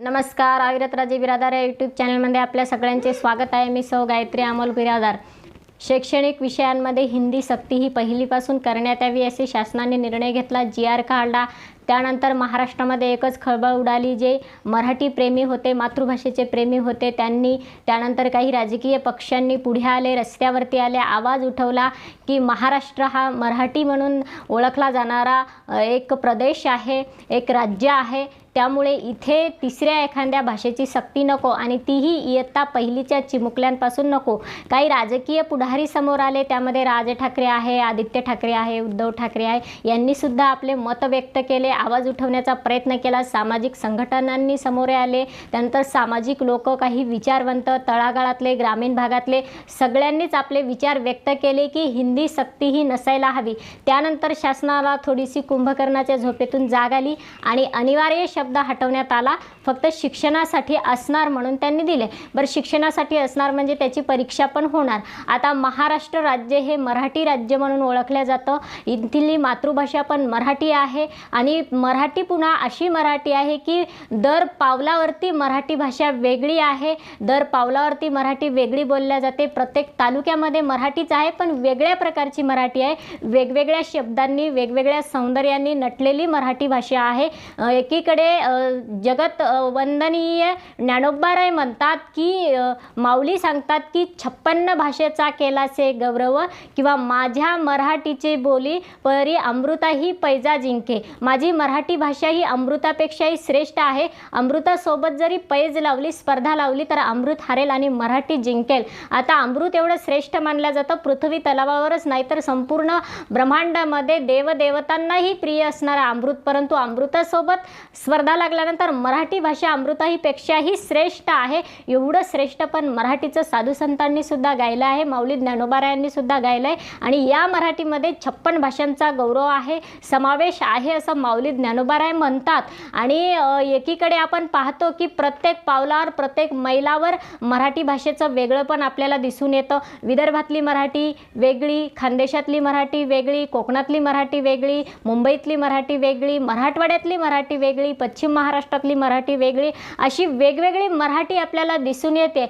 नमस्कार आविरत राजे बिरादार या यूट्यूब चॅनलमध्ये आपल्या सगळ्यांचे स्वागत आहे. मी सौ गायत्री अमोल बिरादार. शैक्षणिक विषयांमध्ये हिंदी सक्ती ही पहिलीपासून करण्यात यावी असे शासनाने निर्णय घेतला. जी आर काढला त्यानंतर महाराष्ट्रामध्ये एकच खळबळ उडाली जे मराठी प्रेमी होते मातृभाषेचे प्रेमी होते. त्यांनी त्यानंतर काही राजकीय पक्षांनी पुढे आले रस्त्यावरती आले आवाज उठवला की महाराष्ट्र हा मराठी म्हणून ओळखला जाणारा एक प्रदेश आहे एक राज्य आहे. त्यामुळे इथे तिसऱ्या एखाद्या भाषेची सक्ती नको आणि तीही इयत्ता पहिलीच्या चिमुकल्यांपासून नको. काही राजकीय पुढारी समोर आले त्यामध्ये राज ठाकरे आहे आदित्य ठाकरे आहे उद्धव ठाकरे आहे यांनीसुद्धा आपले मत व्यक्त केले आवाज उठवण्याचा प्रयत्न केला सामाजिक संघटनांनी समोर आले त्यानंतर सामाजिक लोक काही विचारवंत तळागाळातले ग्रामीण भागातले सगळ्यांनीच आपले विचार व्यक्त केले की हिंदी सक्ती ही नसायला हवी. त्यानंतर शासनाला थोडीशी कुंभकर्णाच्या झोपेतून जाग आली आणि अनिवार्य शब्द हटवण्यात आला. फक्त शिक्षणासाठी असणार म्हणून त्यांनी दिले. बरं शिक्षणासाठी असणार म्हणजे त्याची परीक्षा पण होणार. आता महाराष्ट्र राज्य हे मराठी राज्य म्हणून ओळखलं जातं. इथली मातृभाषा पण मराठी आहे. आणि मराठी पुन्हा अशी मराठी आहे की दर पावलावरती मराठी भाषा वेगळी आहे. दर पावलावरती मराठी वेगळी बोलल्या जाते. प्रत्येक तालुक्यामध्ये मराठीच आहे पण वेगळ्या प्रकारची मराठी आहे. वेगवेगळ्या शब्दांनी वेगवेगळ्या सौंदर्याने नटलेली मराठी भाषा आहे. एकीकडे म्हणजे, जगत वंदनीय वंदनीय ज्ञानोबाराय म्हणतात की माऊली सांगतात की छप्पन्न भाषेचा केलासे गौरव किंवा माझ्या मराठीची बोली परी अमृता ही पैजा जिंके. माझी मराठी भाषा ही अमृतापेक्षाही श्रेष्ठ आहे. अमृतासोबत जरी पैज लावली स्पर्धा लावली तर अमृत हारेल आणि मराठी जिंकेल. आता अमृत एवढं श्रेष्ठ मानलं जातं पृथ्वी तलावावरच नाही तर संपूर्ण ब्रह्मांडामध्ये देवदेवतांनाही प्रिय असणारा अमृत. परंतु अमृतासोबत स्पर्धा लागल्यानंतर मराठी भाषा अमृताहीपेक्षाही श्रेष्ठ आहे. एवढं श्रेष्ठ पण मराठीचं साधू संतांनी सुद्धा गायलं आहे. माऊली ज्ञानोबारायांनी सुद्धा गायलं आहे. आणि या मराठीमध्ये छप्पन भाषांचा गौरव आहे. समावेश आहे असं माऊली ज्ञानोबाराय म्हणतात. आणि एकीकडे आपण पाहतो की प्रत्येक पावलावर प्रत्येक मैलावर मराठी भाषेचं वेगळं पण आपल्याला दिसून येतं. विदर्भातली मराठी वेगळी खानदेशातली मराठी वेगळी कोकणातली मराठी वेगळी मुंबईतली मराठी वेगळी मराठवाड्यातली मराठी वेगळी पश्चिम महाराष्ट्रातली मराठी वेगळी. अशी वेगवेगळी मराठी आपल्याला दिसून येते.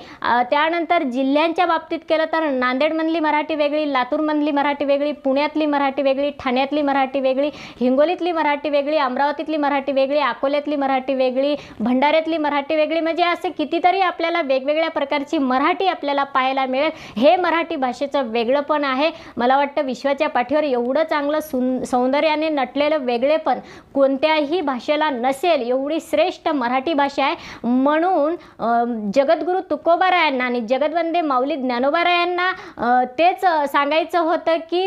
त्यानंतर जिल्ह्यांच्या बाबतीत केलं तर नांदेडमधली मराठी वेगळी लातूरमधली मराठी वेगळी पुण्यातली मराठी वेगळी ठाण्यातली मराठी वेगळी हिंगोलीतली मराठी वेगळी अमरावतीतली मराठी वेगळी अकोल्यातली मराठी वेगळी भंडाऱ्यातली मराठी वेगळी. म्हणजे असे कितीतरी आपल्याला वेगवेगळ्या प्रकारची मराठी आपल्याला पाहायला मिळेल. हे मराठी भाषेचं वेगळंपण आहे. मला वाटतं विश्वाच्या पाठीवर एवढं चांगलं सुं सौंदर्याने नटलेलं वेगळेपण कोणत्याही भाषेला नसेल. एवढी श्रेष्ठ मराठी भाषा आहे. म्हणून जगद्गुरू तुकोबारायांना आणि जगदवंदे माऊली ज्ञानोबारायांना तेच सांगायचं होतं की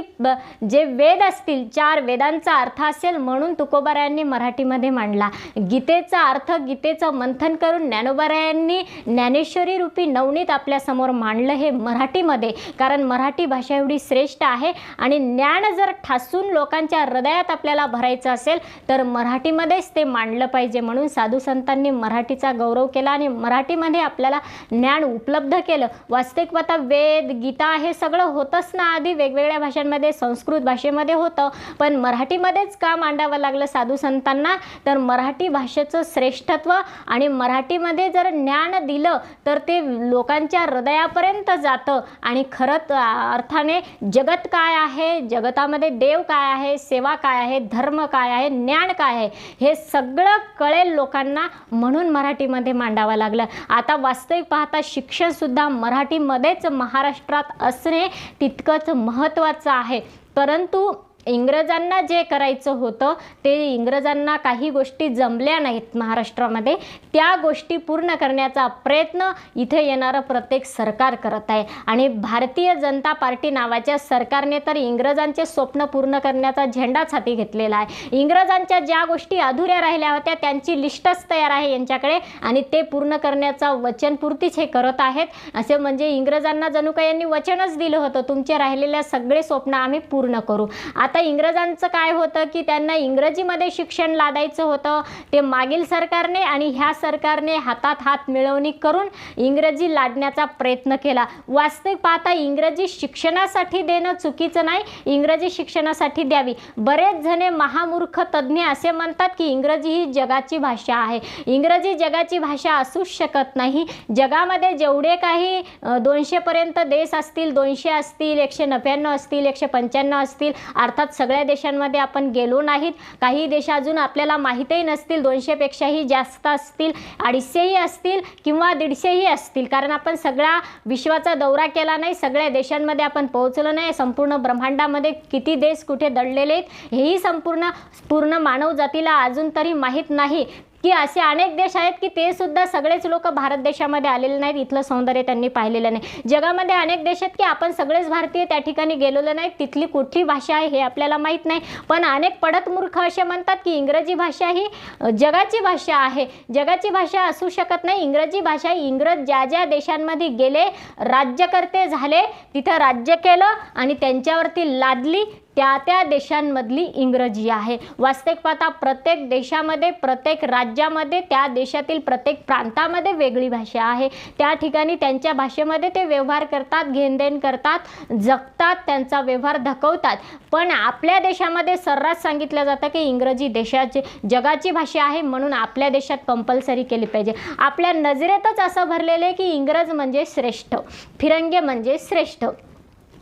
जे वेद असतील चार वेदांचा अर्थ असेल म्हणून तुकोबारायांनी मराठीमध्ये मांडला. गीतेचा अर्थ गीतेचं मंथन करून ज्ञानोबारायांनी ज्ञानेश्वरी रूपी नवनीत आपल्यासमोर मांडलं हे मराठीमध्ये. कारण मराठी भाषा एवढी श्रेष्ठ आहे आणि ज्ञान जर ठासून लोकांच्या हृदयात आपल्याला भरायचं असेल तर मराठीमध्येच ते मांडलं पाहिजे म्हणून साधू संतांनी मराठीचा गौरव केला आणि मराठीमध्ये आपल्याला ज्ञान उपलब्ध केलं. वास्तविकता वेद गीता हे सगळं होतंच ना आधी. वेगवेगळ्या भाषांमध्ये संस्कृत भाषेमध्ये होतं. पण मराठीमध्येच का मांडावं लागलं साधू संतांना? तर मराठी भाषेचं श्रेष्ठत्व आणि मराठीमध्ये जर ज्ञान दिलं तर ते लोकांच्या हृदयापर्यंत जातं. आणि खरंच अर्थाने जगत काय आहे? जगतामध्ये देव काय आहे? सेवा काय आहे? धर्म काय आहे? ज्ञान काय आहे? हे सगळं कळेल लोकांना म्हणून मराठीमध्ये मांडावं लागलं. आता वास्तविक पाहता शिक्षणसुद्धा मराठीमध्येच महाराष्ट्रात असणे तितकंच महत्त्वाचं आहे. परंतु इंग्रजांना जे करायचं होतं ते इंग्रजांना काही गोष्टी जमल्या नाहीत महाराष्ट्रामध्ये. त्या गोष्टी पूर्ण करण्याचा प्रयत्न इथे येणारं प्रत्येक सरकार करत आहे. आणि भारतीय जनता पार्टी नावाच्या सरकारने तर इंग्रजांचे स्वप्न पूर्ण करण्याचा झेंडाच हाती घेतलेला आहे. इंग्रजांच्या ज्या गोष्टी अधुऱ्या राहिल्या होत्या त्यांची लिस्टच तयार आहे यांच्याकडे आणि ते पूर्ण करण्याचा वचनपूर्तीच हे करत आहेत. असे म्हणजे इंग्रजांना जणू काही यांनी वचनच दिलं होतं तुमचे राहिलेल्या सगळे स्वप्न आम्ही पूर्ण करू. आता आता इंग्रजांचं काय होतं की त्यांना इंग्रजीमध्ये शिक्षण लादायचं होतं. ते मागील सरकारने आणि ह्या सरकारने हातात हात मिळवणी करून इंग्रजी लादण्याचा प्रयत्न केला. वास्तविक पाहता इंग्रजी शिक्षणासाठी देणं चुकीचं नाही इंग्रजी शिक्षणासाठी द्यावी. बरेच जणे महामूर्ख तज्ज्ञ असे म्हणतात की इंग्रजी ही जगाची भाषा आहे. इंग्रजी जगाची भाषा असूच शकत नाही. जगामध्ये जेवढे काही दोनशेपर्यंत देश असतील दोनशे असतील एकशे नव्याण्णव असतील एकशे पंच्याण्णव असतील अर्थात सगळ्या देशांमध्ये आपण गेलो नाहीत. काही देश अजून आपल्याला माहीतही नसतील दोनशेपेक्षाही जास्त असतील अडीचशेही असतील किंवा दीडशेही असतील. कारण आपण सगळ्या विश्वाचा दौरा केला नाही सगळ्या देशांमध्ये आपण पोहोचलो नाही. संपूर्ण ब्रह्मांडामध्ये किती देश कुठे दडलेले आहेत हेही संपूर्ण पूर्ण मानव जातीला अजून तरी माहीत नाही. की असे अनेक देश आहेत की ते सुद्धा सगळेच लोक भारत देशामध्ये आलेले नाहीत. इथलं सौंदर्य त्यांनी पाहिलेलं नाही. जगामध्ये अनेक देश आहेत की आपण सगळेच भारतीय त्या ठिकाणी गेलेलो नाही. तिथली कुठली भाषा आहे हे आपल्याला माहीत नाही. पण अनेक पडत मूर्ख असे म्हणतात की इंग्रजी भाषा ही जगाची भाषा आहे. जगाची भाषा असू शकत नाही. इंग्रजी भाषा ही इंग्रज ज्या ज्या देशांमध्ये गेले राज्यकर्ते झाले तिथं राज्य केलं आणि त्यांच्यावरती लादली त्या त्या देशांमधली इंग्रजी आहे. वास्तविक पाहता प्रत्येक देशामध्ये प्रत्येक राज्यामध्ये त्या देशातील प्रत्येक प्रांतामध्ये वेगळी भाषा आहे. त्या ठिकाणी त्यांच्या भाषेमध्ये ते व्यवहार करतात घेणदेण करतात जगतात त्यांचा व्यवहार धकवतात. पण आपल्या देशामध्ये सर्रास सांगितलं जातं की इंग्रजी देशाची जगाची भाषा आहे म्हणून आपल्या देशात कंपल्सरी केली पाहिजे. आपल्या नजरेतच असं भरलेलं आहे की इंग्रज म्हणजे श्रेष्ठ फिरंगे म्हणजे श्रेष्ठ.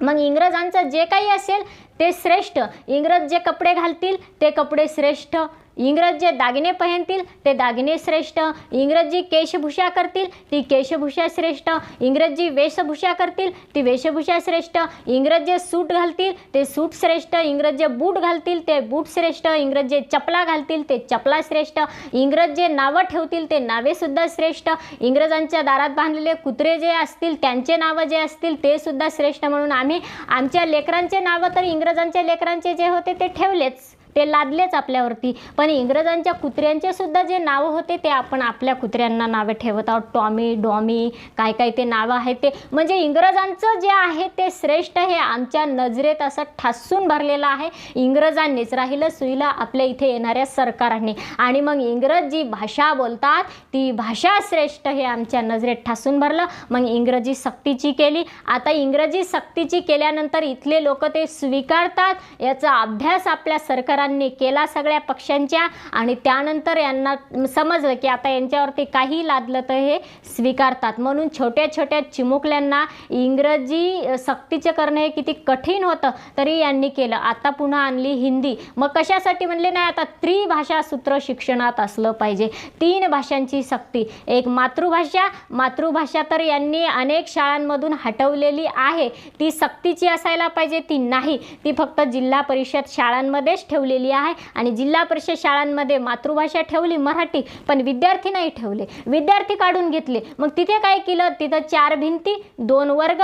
मग इंग्रजांचं जे काही असेल ते श्रेष्ठ. इंग्रज जे कपडे घालतील ते कपडे श्रेष्ठ. इंग्रज जे दागिने पहनतील ते दागिने श्रेष्ठ. इंग्रज जी केशभूषा करतील ती केशभूषा श्रेष्ठ. इंग्रज जी वेशभूषा करतील ती वेशभूषा श्रेष्ठ. इंग्रज जे सूट घालतील ते सूट श्रेष्ठ. इंग्रज जे बूट घालतील ते बूट श्रेष्ठ. इंग्रज जे चपला घालतील ते चपला श्रेष्ठ. इंग्रज जे नावं ठेवतील ते नावेसुद्धा श्रेष्ठ. इंग्रजांच्या दारात बांधलेले कुत्रे जे असतील त्यांचे नावं जे असतील ते सुद्धा श्रेष्ठ. म्हणून आम्ही आमच्या लेकरांचे नावं तर इंग्रजांच्या लेकरांचे जे होते ते ठेवलेच. ते लादलेच आपल्यावरती. पण इंग्रजांच्या कुत्र्यांचे सुद्धा जे नावं होते ते आपण आपल्या कुत्र्यांना नावे ठेवत आहोत. टॉमी डॉमी काय काय ते नावं आहेत ते. म्हणजे इंग्रजांचं जे आहे ते श्रेष्ठ हे आमच्या नजरेत असं ठासून भरलेलं आहे. इंग्रजांनीच राहिलं सुईला आपल्या इथे येणाऱ्या सरकारांनी. आणि मग इंग्रज जी भाषा बोलतात ती भाषा श्रेष्ठ हे आमच्या नजरेत ठासून भरलं. मग इंग्रजी सक्तीची केली. आता इंग्रजी सक्तीची केल्यानंतर इथले लोक ते स्वीकारतात. याचा अभ्यास आपल्या सरकार सरकारांनी केला सगळ्या पक्षांच्या आणि त्यानंतर यांना समजलं की आता यांच्यावरती काही लादलं तर हे स्वीकारतात. म्हणून छोट्या छोट्या चिमुकल्यांना इंग्रजी सक्तीचे करणं हे किती कठीण होतं तरी यांनी केलं. आता पुन्हा आणली हिंदी. मग कशासाठी म्हणले नाही आता त्रिभाषा सूत्र शिक्षणात असलं पाहिजे. तीन भाषांची सक्ती. एक मातृभाषा. मातृभाषा तर यांनी अनेक शाळांमधून हटवलेली आहे. ती सक्तीची असायला पाहिजे ती नाही. ती फक्त जिल्हा परिषद शाळांमध्येच ठेवली ठेवलेली आहे आणि जिल्हा परिषद शाळांमध्ये मातृभाषा ठेवली मराठी पण विद्यार्थी नाही ठेवले. विद्यार्थी काढून घेतले. मग तिथे काय केलं? तिथं चार भिंती दोन वर्ग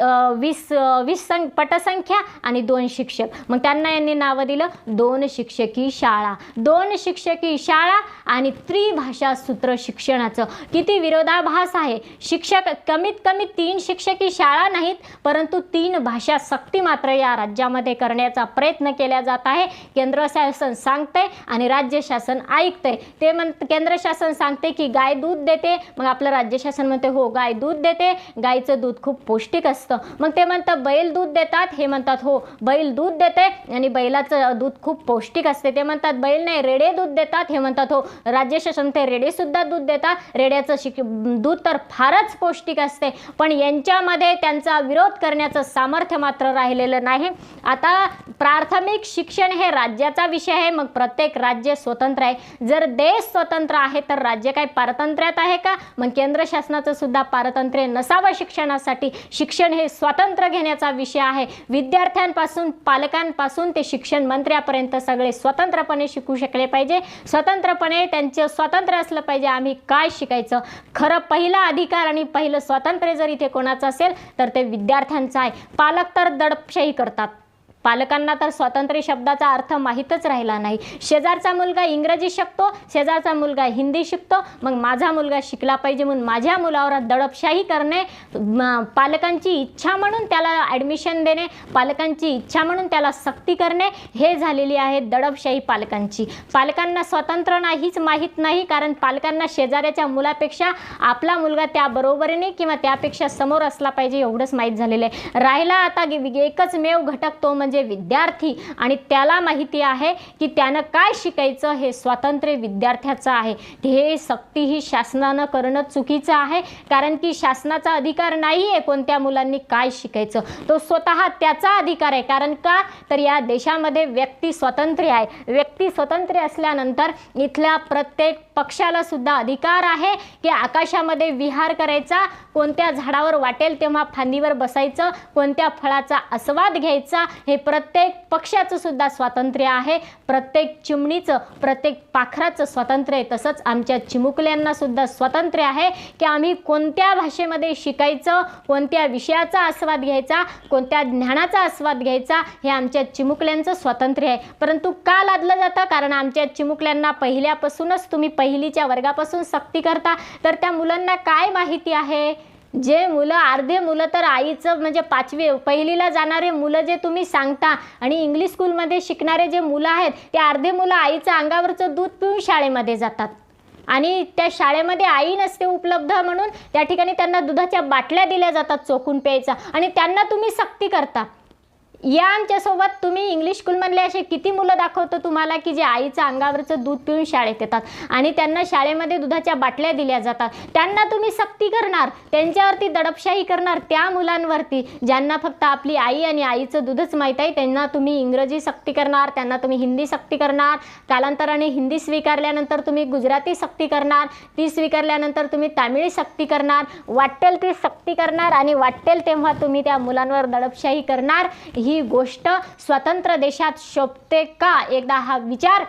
वीस वीस सं पटसंख्या आणि दोन शिक्षक. मग त्यांना यांनी नावं दिलं दोन शिक्षकी शाळा. दोन शिक्षकी शाळा आणि त्रिभाषा सूत्र शिक्षणाचं. किती विरोधाभास आहे. शिक्षक कमीत कमी तीन शिक्षकी शाळा नाहीत परंतु तीन भाषा सक्ती मात्र या राज्यामध्ये करण्याचा प्रयत्न केला जात आहे. केंद्र शासन सांगतंय आणि राज्य शासन ऐकतंय. ते म्हण केंद्र शासन सांगते की गाय दूध देते. मग आपलं राज्य शासन म्हणते हो गाय दूध देते. गायचं दूध खूप पौष्टिक असतं. मग ते म्हणतात बैल दूध देतात. हे म्हणतात हो बैल दूध देते आणि बैलाचं दूध खूप पौष्टिक असते. ते म्हणतात बैल नाही रेडे दूध देतात. हे म्हणतात हो राज्य शासन ते रेडेसुद्धा दूध देतात. रेड्याचं शिक दूध तर फारच पौष्टिक असते. पण यांच्यामध्ये त्यांचा विरोध करण्याचं सामर्थ्य मात्र राहिलेलं नाही. आता प्राथमिक शिक्षण हे राज्याचा विषय आहे. मग प्रत्येक राज्य स्वतंत्र आहे. जर देश स्वतंत्र आहे तर राज्य काय पारतंत्र्यात आहे का? मग केंद्र शासनाचं सुद्धा पारतंत्र्य नसावं शिक्षणासाठी. शिक्षण हे स्वातंत्र्य घेण्याचा विषय आहे. विद्यार्थ्यांपासून पालकांपासून ते शिक्षण मंत्र्यापर्यंत सगळे स्वतंत्रपणे शिकू शकले पाहिजे. स्वतंत्रपणे त्यांचं स्वातंत्र्य असलं पाहिजे. आम्ही काय शिकायचं? खरं पहिला अधिकार आणि पहिलं स्वातंत्र्य जर इथे कोणाचं असेल तर ते विद्यार्थ्यांचं आहे. पालक तर दडपशाही करतात. पालकांना तर स्वातंत्र्य शब्दाचा अर्थ माहीतच राहिला नाही. शेजारचा मुलगा इंग्रजी शिकतो शेजारचा मुलगा हिंदी शिकतो मग माझा मुलगा शिकला पाहिजे म्हणून माझ्या मुलावर दडपशाही करणे पालकांची इच्छा म्हणून त्याला ॲडमिशन देणे पालकांची इच्छा म्हणून त्याला सक्ती करणे हे झालेली आहे दडपशाही पालकांची. पालकांना स्वतंत्र नाहीच माहीत नाही कारण पालकांना शेजाऱ्याच्या मुलापेक्षा आपला मुलगा त्या बरोबरीने किंवा त्यापेक्षा समोर असला पाहिजे एवढंच माहीत झालेलं आहे. राहिला आता एकच मेव घटक तो म्हणजे म्हणजे विद्यार्थी. आणि त्याला माहिती आहे की त्यानं काय शिकायचं हे स्वातंत्र्य विद्यार्थ्याचं आहे. हे सक्ती ही शासनानं करणं चुकीचं आहे. कारण की शासनाचा अधिकार नाही आहे कोणत्या मुलांनी काय शिकायचं. तो स्वतः त्याचा अधिकार आहे. कारण का? तर या देशामध्ये व्यक्ती स्वातंत्र्य आहे. व्यक्ती स्वतंत्र असल्यानंतर इथल्या प्रत्येक पक्षाला सुद्धा अधिकार आहे की आकाशामध्ये विहार करायचा कोणत्या झाडावर वाटेल तेव्हा फांदीवर बसायचं कोणत्या फळाचा आस्वाद घ्यायचा हे प्रत्येक पक्षाचं सुद्धा स्वातंत्र्य आहे प्रत्येक चिमणीचं प्रत्येक पाखराचं स्वातंत्र्य आहे. तसंच आमच्या चिमुकल्यांना सुद्धा स्वातंत्र्य आहे की आम्ही कोणत्या भाषेमध्ये शिकायचं कोणत्या विषयाचा आस्वाद घ्यायचा कोणत्या ज्ञानाचा आस्वाद घ्यायचा हे आमच्या चिमुकल्यांचं स्वातंत्र्य आहे. परंतु का लादलं जातं? कारण आमच्या चिमुकल्यांना पहिल्यापासूनच तुम्ही पहिलीच्या वर्गापासून सक्ती करता. तर त्या मुलांना काय माहिती आहे? जे मुलं अर्धे मुलं तर आईचं म्हणजे पाचवी पहिलीला जाणारे मुलं जे तुम्ही सांगता आणि इंग्लिश स्कूलमध्ये शिकणारे जे मुलं आहेत ते अर्धे मुलं आईचं अंगावरचं दूध पिऊन शाळेमध्ये जातात. आणि त्या शाळेमध्ये आई नसते उपलब्ध म्हणून त्या ठिकाणी त्यांना दुधाच्या बाटल्या दिल्या जातात चोखून प्यायचा आणि त्यांना तुम्ही सक्ती करता. या आमच्यासोबत तुम्ही इंग्लिश स्कूलमधले असे किती मुलं दाखवतो तुम्हाला की जे आईचं अंगावरचं दूध पिऊन शाळेत येतात? आणि त्यांना शाळेमध्ये दुधाच्या बाटल्या दिल्या जातात. त्यांना तुम्ही सक्ती करणार त्यांच्यावरती दडपशाही करणार त्या मुलांवरती ज्यांना फक्त आपली आई आणि आईचं दूधच माहीत आहे त्यांना तुम्ही इंग्रजी सक्ती करणार त्यांना तुम्ही हिंदी सक्ती करणार. कालांतराने हिंदी स्वीकारल्यानंतर तुम्ही गुजराती सक्ती करणार ती स्वीकारल्यानंतर तुम्ही तामिळी सक्ती करणार. वाटेल ती सक्ती करणार आणि वाटेल तेव्हा तुम्ही त्या मुलांवर दडपशाही करणार. ही गोष्ट स्वतंत्र देशात शोभते का? एकदा हा विचार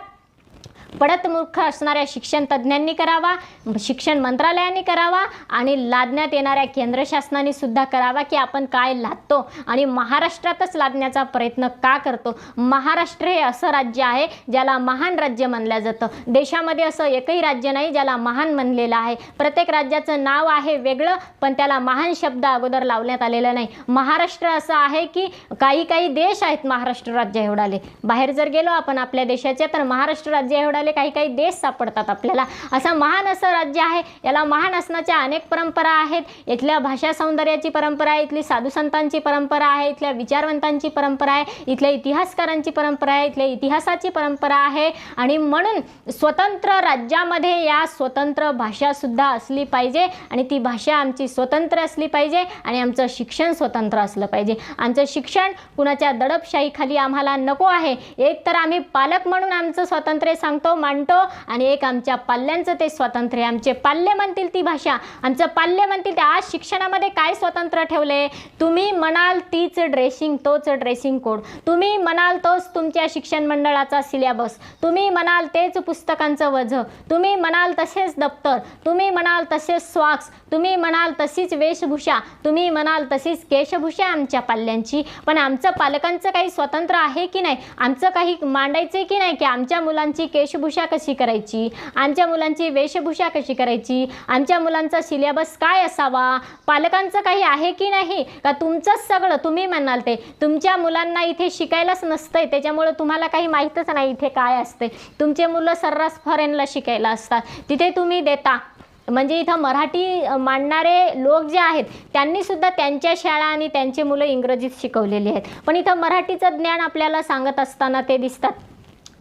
पडत मूर्ख असणाऱ्या शिक्षण तज्ज्ञांनी करावा शिक्षण मंत्रालयाने करावा आणि लादण्यात येणाऱ्या केंद्र शासनाने सुद्धा करावा की आपण काय लादतो आणि महाराष्ट्रातच लादण्याचा प्रयत्न का करतो. महाराष्ट्र हे असं राज्य आहे ज्याला महान राज्य मानलं जातं. देशामध्ये असं एकही राज्य नाही ज्याला महान म्हणलेलं आहे. प्रत्येक राज्याचं नाव आहे वेगळं पण त्याला महान शब्द अगोदर लावण्यात आलेला नाही. महाराष्ट्र असं आहे की काही काही देश आहेत महाराष्ट्र राज्य एवढाले. बाहेर जर गेलो आपण आपल्या देशाचे तर महाराष्ट्र राज्य असलेले काही काही देश सापडतात आपल्याला. असं महान असं राज्य आहे. याला महान असण्याच्या अनेक परंपरा आहेत. इथल्या भाषा सौंदर्याची परंपरा आहे. इथली साधू संतांची परंपरा आहे. इथल्या विचारवंतांची परंपरा आहे. इथल्या इतिहासकारांची परंपरा आहे. इथल्या इतिहासाची परंपरा आहे. आणि म्हणून स्वतंत्र राज्यामध्ये या स्वतंत्र भाषासुद्धा असली पाहिजे. आणि ती भाषा आमची स्वतंत्र असली पाहिजे. आणि आमचं शिक्षण स्वतंत्र असलं पाहिजे. आमचं शिक्षण कुणाच्या दडपशाहीखाली आम्हाला नको आहे. एक तर आम्ही पालक म्हणून आमचं स्वातंत्र्य सांगतो. मांडतो आणि एक आमच्या पाल्यांचं ते स्वातंत्र्य आमचे पाल्य म्हणतील ती भाषा. आमचं पाल्य म्हणतील ते आज शिक्षणामध्ये काय स्वतंत्र ठेवले? तुम्ही म्हणाल तीच ड्रेसिंग तोच ड्रेसिंग कोड तुम्ही म्हणाल तोच तुमच्या शिक्षण मंडळाचा सिलेबस तुम्ही म्हणाल तेच पुस्तकांचं वझ. तुम्ही म्हणाल तसेच दप्तर. तुम्ही म्हणाल तसेच स्वाक्स तुम्ही म्हणाल तशीच वेशभूषा. तुम्ही म्हणाल तशीच केशभूषा आमच्या पाल्यांची. पण आमचं पालकांचं काही स्वतंत्र आहे की नाही? आमचं काही मांडायचं आहे की नाही की आमच्या मुलांची केशभूषा कशी करायची? आमच्या मुलांची वेशभूषा कशी करायची? आमच्या मुलांचा सिलेबस काय असावा? पालकांचं काही आहे की नाही? का तुमचंच सगळं? तुम्ही म्हणाल ते. तुमच्या मुलांना इथे शिकायलाच नसतंय. त्याच्यामुळे तुम्हाला काही माहीतच नाही इथे काय असते तुमचे मुलं सर्रास फॉरेनला शिकायला असतात. तिथे तुम्ही देता. म्हणजे इथं मराठी मांडणारे लोक जे आहेत त्यांनीसुद्धा त्यांच्या शाळा आणि त्यांची मुलं इंग्रजीत शिकवलेली आहेत. पण इथं मराठीचं ज्ञान आपल्याला सांगत असताना ते दिसतात.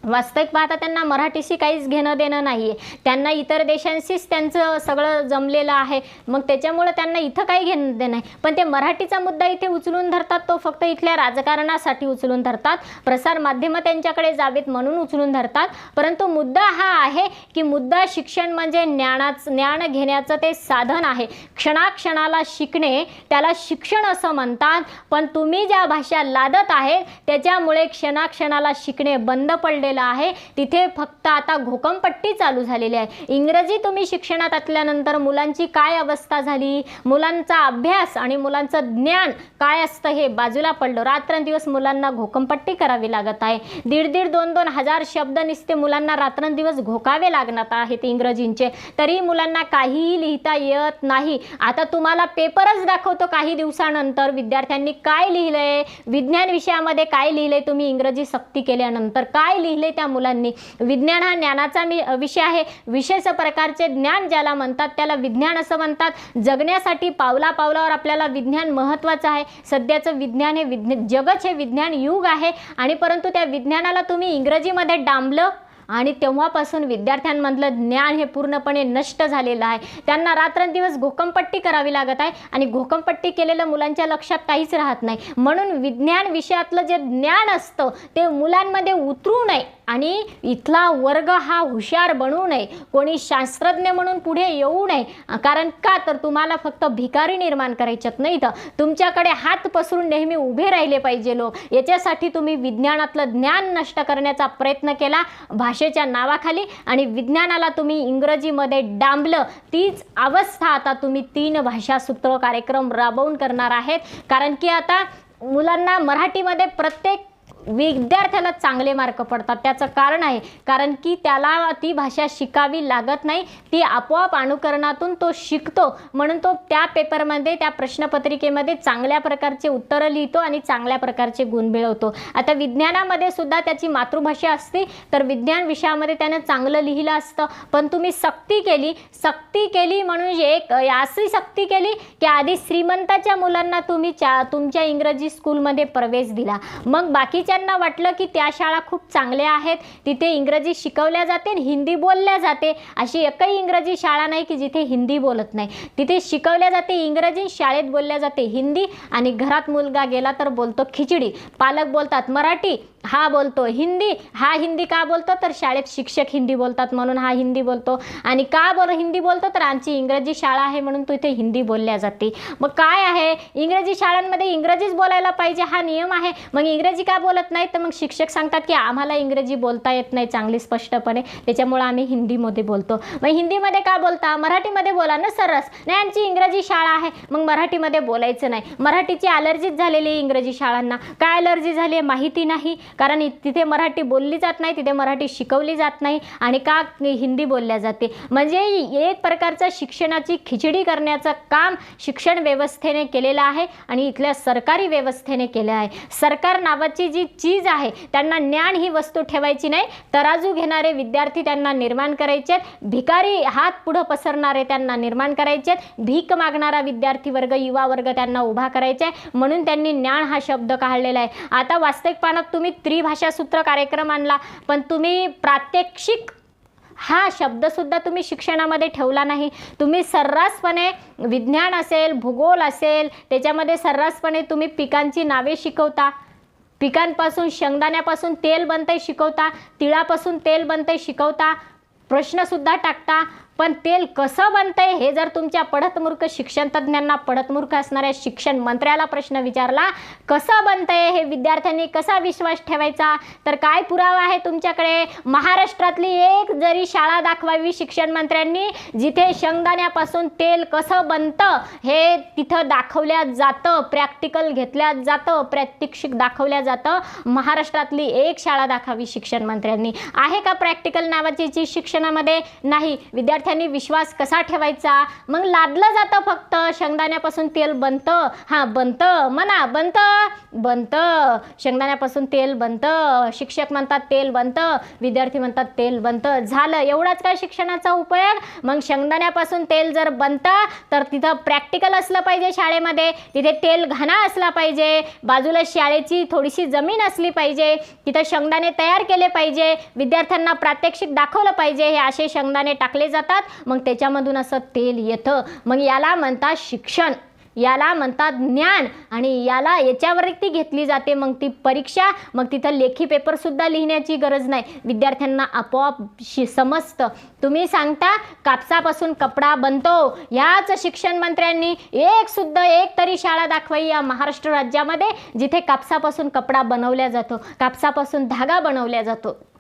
वास्तविक पाहता त्यांना मराठीशी काहीच घेणं देणं नाही आहे त्यांना इतर देशांशीच त्यांचं सगळं जमलेलं आहे. मग त्याच्यामुळं त्यांना इथं काही घेणं देणं आहे पण ते मराठीचा मुद्दा इथे उचलून धरतात तो फक्त इथल्या राजकारणासाठी उचलून धरतात. प्रसार माध्यमं त्यांच्याकडे जावेत म्हणून उचलून धरतात. परंतु मुद्दा हा आहे की मुद्दा शिक्षण म्हणजे ज्ञानाच ज्ञान घेण्याचं ते साधन आहे. क्षणाक्षणाला शिकणे त्याला शिक्षण असं म्हणतात. पण तुम्ही ज्या भाषा लादत आहे त्याच्यामुळे क्षणाक्षणाला शिकणे बंद पडले झालेलं आहे. तिथे फक्त आता घोकमपट्टी चालू झालेली आहे. इंग्रजी तुम्ही शिक्षणात असल्यानंतर मुलांची काय अवस्था झाली? मुलांचा अभ्यास आणि मुलांचं ज्ञान काय असतं हे बाजूला पडलं. रात्रंदिवस मुलांना घोकमपट्टी करावी लागत आहे. दीड दीड दोन दोन हजार शब्द निसते मुलांना रात्रंदिवस घोकावे लागणार आहेत इंग्रजींचे. तरी मुलांना काहीही लिहिता येत नाही. आता तुम्हाला पेपरच दाखवतो काही दिवसानंतर. विद्यार्थ्यांनी काय लिहिलंय? विज्ञान विषयामध्ये काय लिहिलंय? तुम्ही इंग्रजी सक्ती केल्यानंतर काय लिहिलंय त्या मुलांनी. विज्ञान हा ज्ञानाचा मी विषय आहे. विशेष प्रकारचे ज्ञान ज्याला म्हणतात त्याला विज्ञान असं म्हणतात. जगण्यासाठी पावला पावलावर आपल्याला विज्ञान महत्त्वाचं आहे. सध्याचं विज्ञान हे विज्ञ जगच हे विज्ञान युग आहे. आणि परंतु त्या विज्ञानाला तुम्ही इंग्रजीमध्ये डांबलं आणि तेव्हापासून विद्यार्थ्यांमधलं ज्ञान हे पूर्णपणे नष्ट झालेलं आहे. त्यांना रात्रंदिवस घोकमपट्टी करावी लागत आहे आणि घोकमपट्टी केलेलं मुलांच्या लक्षात काहीच राहत नाही. म्हणून विज्ञान विषयातलं जे ज्ञान असतं ते मुलांमध्ये उतरू नये. आणि इथला वर्ग हा हुशार बनू नये कोणी शास्त्रज्ञ म्हणून पुढे येऊ नये. कारण का? तर तुम्हाला फक्त भिकारी निर्माण करायच्यात नाही तर तुमच्याकडे हात पसरून नेहमी उभे राहिले पाहिजे लोक. याच्यासाठी तुम्ही विज्ञानातलं ज्ञान नष्ट करण्याचा प्रयत्न केला भाषेच्या नावाखाली. आणि विज्ञानाला तुम्ही इंग्रजीमध्ये डांबलं. तीच अवस्था आता तुम्ही तीन भाषा सूत्र कार्यक्रम राबवून करणार आहेत. कारण की आता मुलांना मराठीमध्ये प्रत्येक विद्यार्थ्याला चांगले मार्क पडतात. त्याचं कारण आहे कारण की त्याला ती भाषा शिकावी लागत नाही. ती आपोआप अनुकरणातून तो शिकतो. म्हणून तो त्या पेपरमध्ये त्या प्रश्नपत्रिकेमध्ये चांगल्या प्रकारचे उत्तरं लिहितो आणि चांगल्या प्रकारचे गुण मिळवतो. आता विज्ञानामध्ये सुद्धा त्याची मातृभाषा असते तर विज्ञान विषयामध्ये त्यानं चांगलं लिहिलं असतं. पण तुम्ही सक्ती केली सक्ती केली म्हणून एक अशी सक्ती केली की आधी श्रीमंताच्या मुलांना तुम्ही चा तुमच्या इंग्रजी स्कूलमध्ये प्रवेश दिला. मग बाकीच्या त्यांना वाटलं की त्या शाळा खूप चांगल्या आहेत तिथे इंग्रजी शिकवल्या जाते आणि हिंदी बोलल्या जाते. अशी एकही इंग्रजी शाळा नाही की जिथे हिंदी बोलत नाही. तिथे शिकवल्या जाते इंग्रजी शाळेत बोलल्या जाते हिंदी आणि घरात मुलगा गेला तर बोलतो खिचडी. पालक बोलतात मराठी हा बोलतो हिंदी हा हिंदी का बोलतो? तर शाळेत शिक्षक हिंदी बोलतात म्हणून हा हिंदी बोलतो. आणि का बरं हिंदी बोलतो? तर आमची इंग्रजी शाळा आहे म्हणून तो इथे हिंदी बोलल्या जाते. मग काय आहे? इंग्रजी शाळांमध्ये इंग्रजीच बोलायला पाहिजे हा नियम आहे. मग इंग्रजी का बोलत नाही तर मग शिक्षक सांगतात की आम्हाला इंग्रजी बोलता येत नाही चांगली स्पष्टपणे. त्याच्यामुळं आम्ही हिंदीमध्ये बोलतो. मग हिंदीमध्ये का बोलता? मराठीमध्ये बोला ना सरस. नाही आमची इंग्रजी शाळा आहे. मग मराठीमध्ये बोलायचं नाही. मराठीची अलर्जीच झालेली आहे इंग्रजी शाळांना. काय अलर्जी झाली आहे माहिती नाही. कारण तिथे मराठी बोलली जात नाही तिथे मराठी शिकवली जात नाही आणि का हिंदी बोलल्या जाते? म्हणजे एक प्रकारचं शिक्षणाची खिचडी करण्याचं काम शिक्षण व्यवस्थेने केलेलं आहे आणि इथल्या सरकारी व्यवस्थेने केलं आहे. सरकार नावाची जी चीज आहे. त्यांना ज्ञान ही वस्तू ठेवायची नाही. तराजू घेणारे विद्यार्थी त्यांना निर्माण करायचे भिकारी हात पुढं पसरणारे त्यांना निर्माण करायचे भीक मागणारा विद्यार्थी वर्ग युवा वर्ग त्यांना उभा करायचा आहे म्हणून त्यांनी ज्ञान हा शब्द काढलेला आहे. आता वास्तविक पानात तुम्ही त्रिभाषा सूत्र कार्यक्रम आणला पण तुम्ही प्रात्यक्षिक हा शब्दसुद्धा तुम्ही शिक्षणामध्ये ठेवला नाही. तुम्ही सर्रासपणे विज्ञान असेल भूगोल असेल त्याच्यामध्ये सर्रासपणे तुम्ही पिकांची नावे शिकवता. पिकांपासून शेंगदाण्यापासून तेल बनतंय शिकवता तिळापासून तेल बनतंय शिकवता प्रश्नसुद्धा टाकता. पण तेल कसं बनतंय हे जर तुमच्या पडतमूर्ख शिक्षण तज्ज्ञांना पडतमूर्ख असणाऱ्या शिक्षण मंत्र्याला प्रश्न विचारला कसं बनतंय हे विद्यार्थ्यांनी कसा विश्वास ठेवायचा? तर काय पुरावा आहे तुमच्याकडे? महाराष्ट्रातली एक जरी शाळा दाखवावी शिक्षण मंत्र्यांनी जिथे शेंगदाण्यापासून तेल कसं बनतं हे तिथं दाखवल्या जातं प्रॅक्टिकल घेतल्या जातं प्रात्यक्षिक दाखवल्या जातं. महाराष्ट्रातली एक शाळा दाखावी शिक्षण मंत्र्यांनी. आहे का प्रॅक्टिकल नावाची जी शिक्षणामध्ये? नाही. विद्यार्थ्यांनी विश्वास कसा ठेवायचा? मग लादलं जातं फक्त. शेंगदाण्यापासून तेल बनतं. हां बनतं. म्हणा बनतं. बनतं. शेंगदाण्यापासून तेल बनतं. शिक्षक म्हणतात तेल बनतं. विद्यार्थी म्हणतात तेल बनतं. झालं. एवढाच काय शिक्षणाचा उपयोग? मग शेंगदाण्यापासून तेल जर बनतं तर तिथं प्रॅक्टिकल असलं पाहिजे शाळेमध्ये. तिथे तेल घाणा असला पाहिजे. बाजूला शाळेची थोडीशी जमीन असली पाहिजे. तिथं शेंगदाणे तयार केले पाहिजे. विद्यार्थ्यांना प्रात्यक्षिक दाखवलं पाहिजे. हे असे शेंगदाणे टाकले जातात. मग त्याच्यामधून असं तेल येतं. मग याला म्हणतात शिक्षण. याला म्हणतात ज्ञान. आणि याला याच्यावरती घेतली जाते मग ती परीक्षा. मग तिथं लेखी पेपरसुद्धा लिहिण्याची गरज नाही. विद्यार्थ्यांना आपोआप शि समजतं. तुम्ही सांगता कापसापासून कपडा बनतो. याच शिक्षण मंत्र्यांनी एक सुद्धा एक तरी शाळा दाखवाई या महाराष्ट्र राज्यामध्ये जिथे कापसापासून कपडा बनवला जातो. कापसापासून धागा बनवला जातो.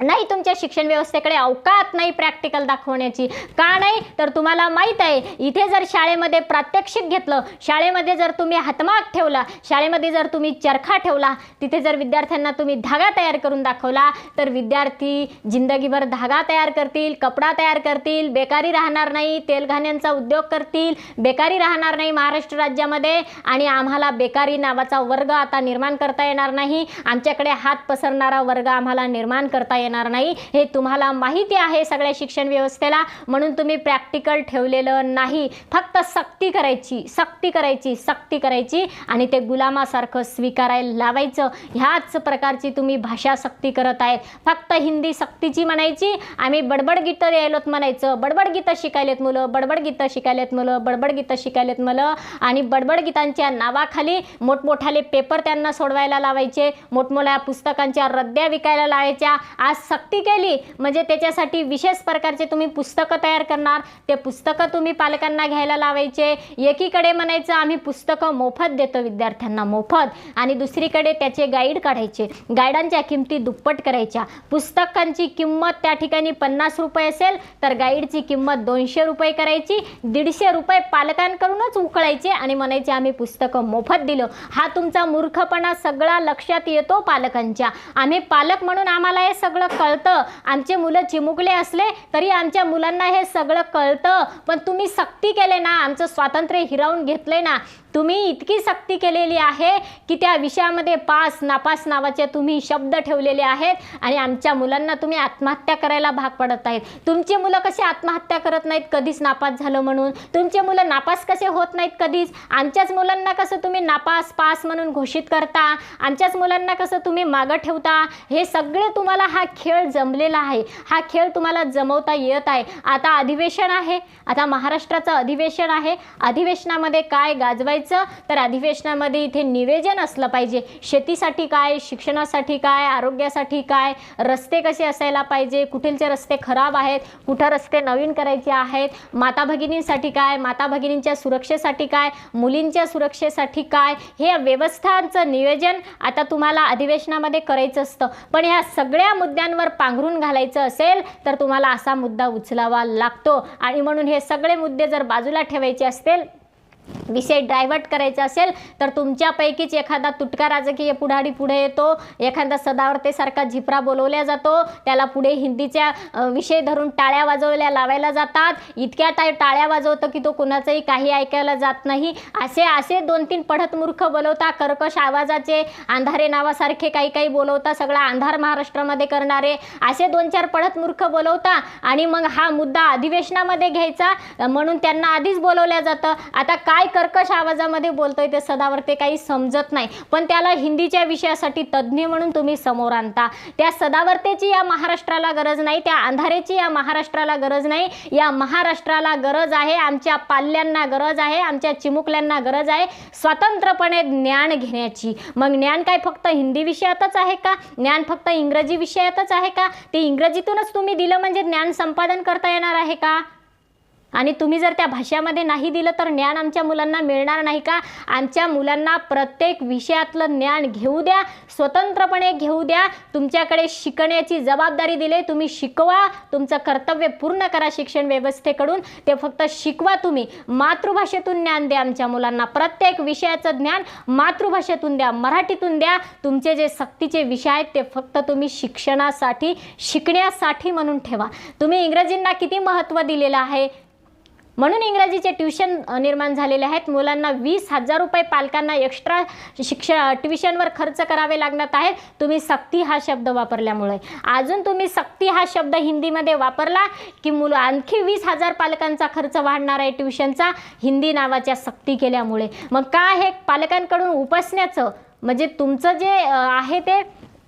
नाही तुमच्या शिक्षण व्यवस्थेकडे अवकात नाही प्रॅक्टिकल दाखवण्याची. का नाही? तर तुम्हाला माहीत आहे इथे जर शाळेमध्ये प्रात्यक्षिक घेतलं शाळेमध्ये जर तुम्ही हातमाग ठेवला शाळेमध्ये जर तुम्ही चरखा ठेवला तिथे जर विद्यार्थ्यांना तुम्ही धागा तयार करून दाखवला तर विद्यार्थी जिंदगीभर धागा तयार करतील कपडा तयार करतील बेकारी राहणार नाही तेलघाण्यांचा उद्योग करतील बेकारी राहणार नाही महाराष्ट्र राज्यामध्ये आणि आम्हाला बेकारी नावाचा वर्ग आता निर्माण करता येणार नाही. आमच्याकडे हात पसरणारा वर्ग आम्हाला निर्माण करता येणार नाही. हे तुम्हाला माहिती आहे सगळ्या शिक्षण व्यवस्थेला. म्हणून तुम्ही प्रॅक्टिकल ठेवलेलं नाही. फक्त सक्ती करायची सक्ती करायची सक्ती करायची आणि ते गुलामासारखं स्वीकारायला लावायचं. ह्याच प्रकारची तुम्ही भाषा सक्ती करत आहेत फक्त हिंदी सक्तीची म्हणायची. आम्ही बडबड गीतं यायलोत म्हणायचं. बडबड गीतं शिकायलेत मुलं बडबड गीतं शिकायलेत मुलं बडबड गीतं शिकायलेत मुलं आणि बडबड गीतांच्या नावाखाली मोठमोठाले पेपर त्यांना सोडवायला लावायचे. मोठमोठ्या पुस्तकांच्या रद्द्या विकायला लावायच्या. आज सक्ती केली म्हणजे त्याच्यासाठी विशेष प्रकारचे तुम्ही पुस्तकं तयार करणार. ते पुस्तकं तुम्ही पालकांना घ्यायला लावायचे. एकीकडे म्हणायचं आम्ही पुस्तकं मोफत देतो विद्यार्थ्यांना मोफत. आणि दुसरीकडे त्याचे गाईड काढायचे. गाईडांच्या किमती दुप्पट करायच्या. पुस्तकांची किंमत त्या ठिकाणी पन्नास रुपये असेल तर गाईडची किंमत दोनशे रुपये करायची. दीडशे रुपये पालकांकडूनच उकळायचे आणि म्हणायचे आम्ही पुस्तकं मोफत दिलं. हा तुमचा मूर्खपणा सगळा लक्षात येतो पालकांच्या. आम्ही पालक म्हणून आम्हाला हे सगळं कळतं. आमचे मुलं चिमुकले असले तरी आमच्या मुलांना हे सगळं कळतं. पण तुम्ही सक्ती केले ना आमचं स्वातंत्र्य हिरावून घेतले ना. तुम्ही इतकी सक्ती केलेली आहे की त्या विषयामध्ये पास नापास नावाचे तुम्ही शब्द ठेवलेले आहेत आणि आमच्या मुलांना तुम्ही आत्महत्या करायला भाग पडत आहेत. तुमची मुलं कसे आत्महत्या करत नाहीत? कधीच नापास झालं म्हणून. तुमचे मुलं नापास कसे होत नाहीत कधीच? आमच्याच मुलांना कसं तुम्ही नापास पास म्हणून घोषित करता? आमच्याच मुलांना कसं तुम्ही मागं ठेवता? हे सगळे तुम्हाला हा खेळ जमलेला आहे. हा खेळ तुम्हाला जमवता येत आहे. आता अधिवेशन आहे. आता महाराष्ट्राचं अधिवेशन आहे. अधिवेशनामध्ये काय गाजवायचं? तर अधिवेशनामध्ये इथे निवेदन असलं पाहिजे. शेतीसाठी काय? शिक्षणासाठी काय? आरोग्यासाठी काय? रस्ते कसे असायला पाहिजे? कुठेलचे रस्ते खराब आहेत? कुठं रस्ते नवीन करायचे आहेत? माता भगिनींसाठी काय? माता भगिनींच्या सुरक्षेसाठी काय? मुलींच्या सुरक्षेसाठी काय? हे व्यवस्थांचं नियोजन आता तुम्हाला अधिवेशनामध्ये करायचं असतं. पण ह्या सगळ्या मुद्द्यांवर पांघरून घालायचं असेल तर तुम्हाला असा मुद्दा उचलावा लागतो. आणि म्हणून हे सगळे मुद्दे जर बाजूला ठेवायचे असतील विषय डायव्हर्ट करायचा असेल तर तुमच्यापैकीच एखादा तुटका राजकीय पुढारी पुढे येतो. एखादा सदावर्तेसारखा झिपरा बोलवल्या जातो. त्याला पुढे हिंदीच्या विषय धरून टाळ्या वाजवल्या लावायला जातात. इतक्या टा टाळ्या वाजवतं की तो कुणाचंही काही ऐकायला जात नाही. असे असे दोन तीन पढत मूर्ख बोलवता कर्कश आवाजाचे अंधारे नावासारखे काही काही बोलवता सगळा अंधार महाराष्ट्रामध्ये करणारे. असे दोन चार पढत मूर्ख बोलवता आणि मग हा मुद्दा अधिवेशनामध्ये घ्यायचा. म्हणून त्यांना आधीच बोलवल्या जातं. आता काय कर कर्कश आवाजामध्ये बोलतोय ते सदावर ते काही समजत नाही. पण त्याला हिंदीच्या विषयासाठी तज्ज्ञ म्हणून तुम्ही समोर आणता. त्या सदावर्तेची या महाराष्ट्राला गरज नाही त्या अंधारेची या महाराष्ट्राला गरज नाही. या महाराष्ट्राला गरज आहे आमच्या पाल्यांना गरज आहे आमच्या चिमुकल्यांना गरज आहे स्वतंत्रपणे ज्ञान घेण्याची. मग ज्ञान काय फक्त हिंदी विषयातच आहे का? ज्ञान फक्त इंग्रजी विषयातच आहे का? ते इंग्रजीतूनच तुम्ही दिलं म्हणजे ज्ञान संपादन करता येणार आहे का? आणि तुम्ही जर त्या भाषामध्ये नाही दिलं तर ज्ञान आमच्या मुलांना मिळणार नाही का? आमच्या मुलांना प्रत्येक विषयातलं ज्ञान घेऊ द्या स्वतंत्रपणे घेऊ द्या. तुमच्याकडे शिकण्याची जबाबदारी दिली तुम्ही शिकवा. तुमचं कर्तव्य पूर्ण करा शिक्षण व्यवस्थेकडून. ते फक्त शिकवा तुम्ही. मातृभाषेतून ज्ञान द्या आमच्या मुलांना. प्रत्येक विषयाचं ज्ञान मातृभाषेतून द्या मराठीतून द्या. तुमचे जे सक्तीचे विषय आहेत ते फक्त तुम्ही शिक्षणासाठी शिकण्यासाठी म्हणून ठेवा. तुम्ही इंग्रजींना किती महत्त्व दिलेलं आहे? म्हणून इंग्रजीचे ट्युशन निर्माण झालेले आहेत. मुलांना वीस हजार रुपये पालकांना एक्स्ट्रा शिक्ष ट्युशनवर खर्च करावे लागणार आहेत. तुम्ही सक्ती हा शब्द वापरल्यामुळे. अजून तुम्ही सक्ती हा शब्द हिंदीमध्ये वापरला की मुलं आणखी वीस हजार पालकांचा खर्च वाढणार आहे ट्युशनचा हिंदी नावाच्या सक्ती केल्यामुळे. मग का हे पालकांकडून उपसण्याचं म्हणजे तुमचं जे आहे ते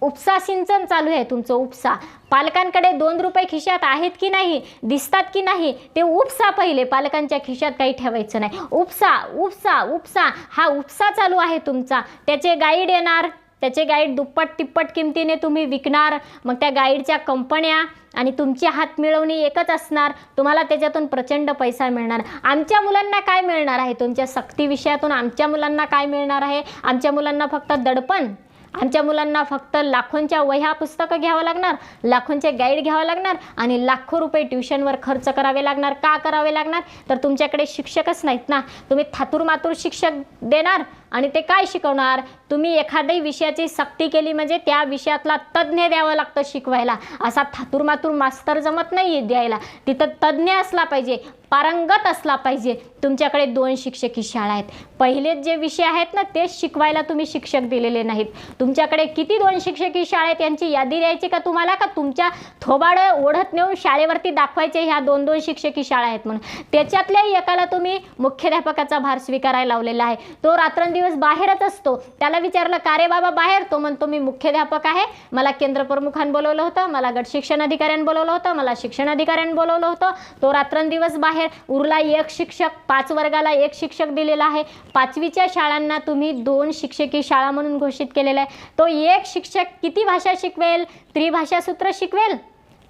उपसा सिंचन चालू आहे तुमचं उपसा. पालकांकडे दोन रुपये खिशात आहेत की नाही दिसतात की नाही ते उपसा पहिले. पालकांच्या खिशात काही ठेवायचं नाही. उपसा उपसा उपसा. हा उपसा चालू आहे तुमचा. त्याचे गाईड येणार. त्याचे गाईड दुप्पट तिप्पट किमतीने तुम्ही विकणार. मग त्या गाईडच्या कंपन्या आणि तुमची हात मिळवणी एकच असणार. तुम्हाला त्याच्यातून प्रचंड पैसा मिळणार. आमच्या मुलांना काय मिळणार आहे? तुमच्या सक्ती विषयातून आमच्या मुलांना काय मिळणार आहे? आमच्या मुलांना फक्त दडपण? आमच्या मुलांना फक्त लाखोंच्या वह्या पुस्तकं घ्यावं लागणार लाखोंचे गाईड घ्यावं लागणार आणि लाखो रुपये ट्युशनवर खर्च करावे लागणार. का करावे लागणार? तर तुमच्याकडे शिक्षकच नाहीत ना. तुम्ही थातूर मातूर शिक्षक देणार आणि ते काय शिकवणार? तुम्ही एखाद्याही विषयाची सक्ती केली म्हणजे त्या विषयातला तज्ज्ञ द्यावं लागतं शिकवायला. असा थातूर मातूर मास्तर जमत नाही द्यायला. तिथं तज्ज्ञ असला पाहिजे पारंगत असला पाहिजे. तुमच्याकडे दोन शिक्षकी शाळा आहेत. पहिलेच जे विषय आहेत ना ते शिकवायला तुम्ही शिक्षक दिलेले नाहीत. तुमच्याकडे किती दोन शिक्षकी शाळा आहेत यांची यादी द्यायची का तुम्हाला? का तुमच्या थोबाडं ओढत नेऊन शाळेवरती दाखवायचे ह्या दोन दोन शिक्षकी शाळा आहेत म्हणून. त्याच्यातल्याही एकाला तुम्ही मुख्याध्यापकाचा भार स्वीकारायला लावलेला आहे. तो रात्रंदिवस दिवस बाहेरच असतो. त्याला विचारलं का रे बाबा बाहेर? तो म्हणतो मी मुख्याध्यापक आहे. मला केंद्र प्रमुखांनी बोलवलं होतं. मला गट शिक्षण अधिकाऱ्यांनी बोलवलं होतं. मला शिक्षण अधिकाऱ्यांनी बोलवलं होतं. तो रात्रंदिवस बाहेर. उरला एक शिक्षक. पाच वर्गाला एक शिक्षक दिलेला आहे. पाचवीच्या शाळांना तुम्ही दोन शिक्षकी शाळा म्हणून घोषित केलेला आहे. तो एक शिक्षक किती भाषा शिकवेल? त्रिभाषा सूत्र शिकवेल?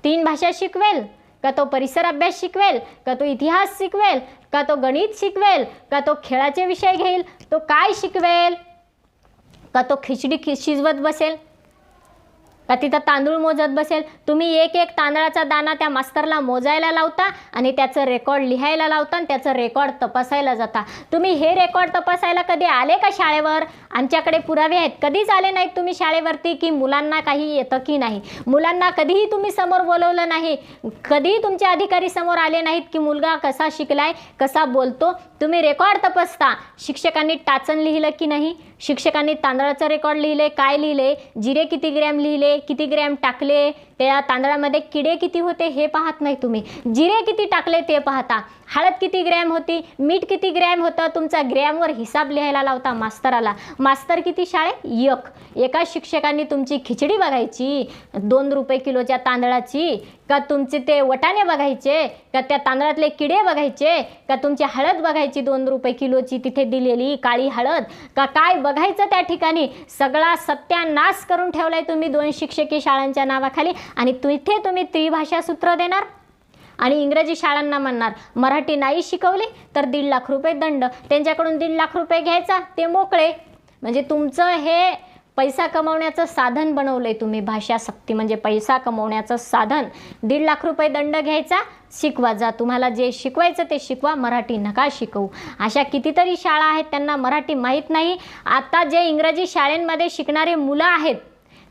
तीन भाषा शिकवेल? का तो परिसर अभ्यास शिकवेल का तो इतिहास शिकवेल का तो गणित शिकवेल का तो खेळाचे विषय घेईल तो काय शिकवेल? का तो खिचडी खि शिजवत बसेल. का तिथं तांदूळ मोजत बसेल? तुम्ही एक एक तांदळाचा दाना त्या मास्तरला मोजायला लावता आणि त्याचं रेकॉर्ड लिहायला लावता आणि त्याचं रेकॉर्ड तपासायला जाता. तुम्ही हे रेकॉर्ड तपासायला कधी आले का शाळेवर? आमच्याकडे पुरावे आहेत. कधीच आले नाहीत तुम्ही शाळेवरती की मुलांना काही येतं की नाही? मुलांना कधीही तुम्ही समोर बोलवलं नाही. कधीही तुमचे अधिकारी समोर आले नाहीत की मुलगा कसा शिकलाय कसा बोलतो? तुम्ही रेकॉर्ड तपासता. शिक्षकांनी टाचन लिहिलं की नाही? शिक्षकांनी तांदळाचं रेकॉर्ड लिहिले काय लिहिले? जिरे किती ग्रॅम लिहिले किती ग्रॅम टाकले? त्या तांदळामध्ये किडे किती होते हे पाहत नाही तुम्ही. जिरे किती टाकले ते पाहता. हळद किती ग्रॅम होती? मीठ किती ग्रॅम होतं? तुमचा ग्रॅमवर हिसाब लिहायला लावता मास्तराला. मास्तर किती शाळेत एक एका शिक्षकांनी तुमची खिचडी बघायची. दोन रुपये किलोच्या तांदळाची. का तुमचे ते वटाणे बघायचे? का त्या तांदळातले किडे बघायचे? का तुमची हळद बघायची दोन रुपये किलोची तिथे दिलेली काळी हळद? का काय बघायचं त्या ठिकाणी? सगळा सत्यानाश करून ठेवलाय तुम्ही दोन शिक्षकी शाळांच्या नावाखाली आणि तिथे तुम्ही त्रिभाषा सूत्र देणार? आणि इंग्रजी शाळांना म्हणणार मराठी नाही शिकवली तर दीड लाख रुपये दंड. त्यांच्याकडून दीड लाख रुपये घ्यायचा ते मोकळे. म्हणजे तुमचं हे पैसा कमवण्याचं साधन बनवलं आहे तुम्ही भाषा सक्ती म्हणजे पैसा कमवण्याचं साधन. दीड लाख रुपये दंड घ्यायचा शिकवा जा. तुम्हाला जे शिकवायचं ते शिकवा मराठी नका शिकवू. अशा कितीतरी शाळा आहेत त्यांना मराठी माहीत नाही. आता जे इंग्रजी शाळेंमध्ये शिकणारे मुलं आहेत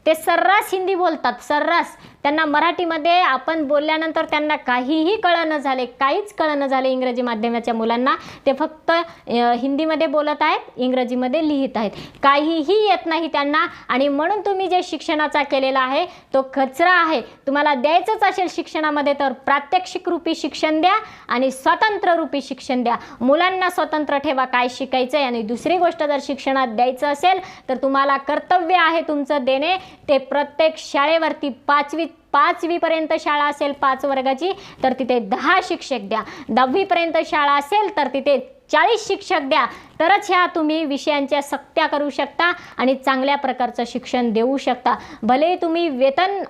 ते सर्रास हिंदी बोलतात सर्रास. त्यांना मराठीमध्ये आपण बोलल्यानंतर त्यांना काहीही कळणं झाले काहीच कळणं झाले इंग्रजी माध्यमाच्या मुलांना. ते फक्त हिंदीमध्ये बोलत आहेत इंग्रजीमध्ये लिहित आहेत. काहीही येत नाही त्यांना. आणि म्हणून तुम्ही जे शिक्षणाचा केलेला आहे तो कचरा आहे. तुम्हाला द्यायचंच असेल शिक्षणामध्ये तर प्रात्यक्षिक रूपी शिक्षण द्या आणि स्वतंत्र रूपी शिक्षण द्या. मुलांना स्वतंत्र ठेवा काय शिकायचं आहे आणि दुसरी गोष्ट जर शिक्षणात द्यायचं असेल तर तुम्हाला कर्तव्य आहे तुमचं देणे. ते प्रत्येक शाळेवरती पाचवी पाचवीपर्यंत शाळा असेल पाच वर्गाची तर तिथे दहा शिक्षक द्या. दहावीपर्यंत शाळा असेल तर तिथे चाळीस शिक्षक द्या. तरच ह्या तुम्ही विषयांच्या सक्त्या करू शकता आणि चांगल्या प्रकारचं शिक्षण देऊ शकता. भले तुम्ही वेतन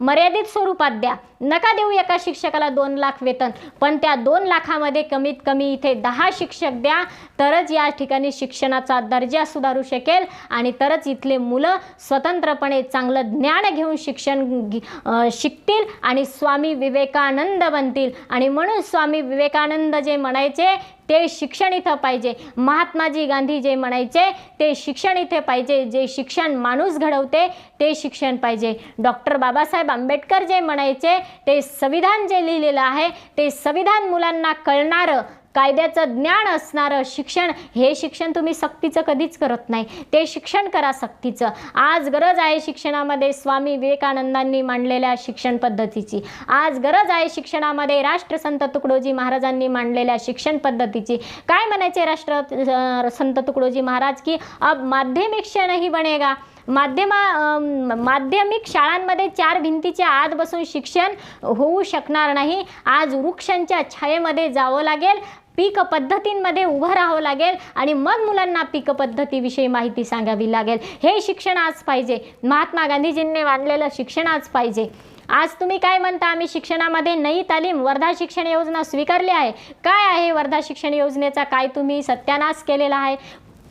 मर्यादित स्वरूपात द्या. नका देऊ एका शिक्षकाला दोन लाख वेतन. पण त्या दोन लाखामध्ये कमीत कमी इथे दहा शिक्षक द्या. तरच या ठिकाणी शिक्षणाचा दर्जा सुधारू शकेल आणि तरच इथले मुलं स्वतंत्रपणे चांगलं ज्ञान घेऊन शिक्षण शिकतील आणि स्वामी विवेकानंद बनतील. आणि म्हणून स्वामी विवेकानंद जे म्हणायचे ते शिक्षण इथं पाहिजे. महा महात्माजी गांधी जे म्हणायचे ते शिक्षण इथे पाहिजे. जे शिक्षण माणूस घडवते ते शिक्षण पाहिजे. डॉक्टर बाबासाहेब आंबेडकर जे म्हणायचे ते संविधान जे लिहिलेलं आहे ते संविधान मुलांना कळणारं कायद्याचं ज्ञान असणारं शिक्षण हे शिक्षण तुम्ही सक्तीचं कधीच करत नाही. ते शिक्षण करा सक्तीचं. आज गरज आहे शिक्षणामध्ये स्वामी विवेकानंदांनी मांडलेल्या शिक्षण पद्धतीची. आज गरज आहे शिक्षणामध्ये राष्ट्रसंत तुकडोजी महाराजांनी मांडलेल्या शिक्षण पद्धतीची. काय म्हणायचे राष्ट्र संत तुकडोजी महाराज की अब माध्यमिक क्षणही बनेगा. माध्यमा माध्यमिक शाळांमध्ये चार भिंतीच्या आत बसून शिक्षण होऊ शकणार नाही. आज वृक्षांच्या छायेमध्ये जावं लागेल. पीक पद्धतींमध्ये उभं राहावं लागेल आणि मग मुलांना पीक पद्धतीविषयी माहिती सांगावी लागेल. हे शिक्षण आज पाहिजे. महात्मा गांधीजींनी मांडलेलं शिक्षण आज पाहिजे. आज तुम्ही काय म्हणता? आम्ही शिक्षणामध्ये नई तालीम वर्धा शिक्षण योजना स्वीकारली आहे. काय आहे वर्धा शिक्षण योजनेचा? काय तुम्ही सत्यानाश केलेला आहे?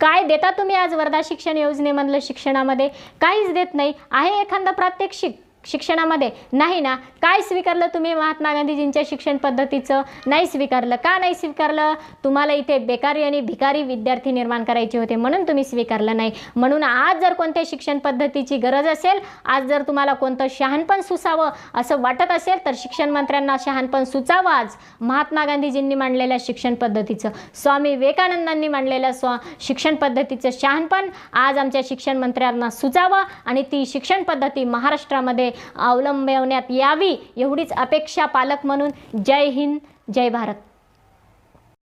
काय देता तुम्ही आज वर्धा शिक्षण योजनेमधलं शिक्षणामध्ये? काहीच देत नाही. आहे एखादा प्रात्यक्षिक? शिक्षणामध्ये. नाही ना? काय स्वीकारलं तुम्ही महात्मा गांधीजींच्या शिक्षण पद्धतीचं? नाही स्वीकारलं. का नाही स्वीकारलं? तुम्हाला इथे बेकारी आणि भिकारी विद्यार्थी निर्माण करायचे होते म्हणून तुम्ही स्वीकारलं नाही. म्हणून आज जर कोणत्या शिक्षण पद्धतीची गरज असेल आज जर तुम्हाला कोणतं शहाणपण सुचावं असं वाटत असेल तर शिक्षण मंत्र्यांना शहाणपण सुचावं आज. महात्मा गांधीजींनी मांडलेल्या शिक्षण पद्धतीचं. स्वामी विवेकानंदांनी मांडलेल्या स्व शिक्षण पद्धतीचं शहाणपण आज आमच्या शिक्षण मंत्र्यांना सुचावं आणि ती शिक्षण पद्धती महाराष्ट्रामध्ये अवलंबवण्यात यावी एवढीच अपेक्षा पालक म्हणून जय हिंद जय भारत.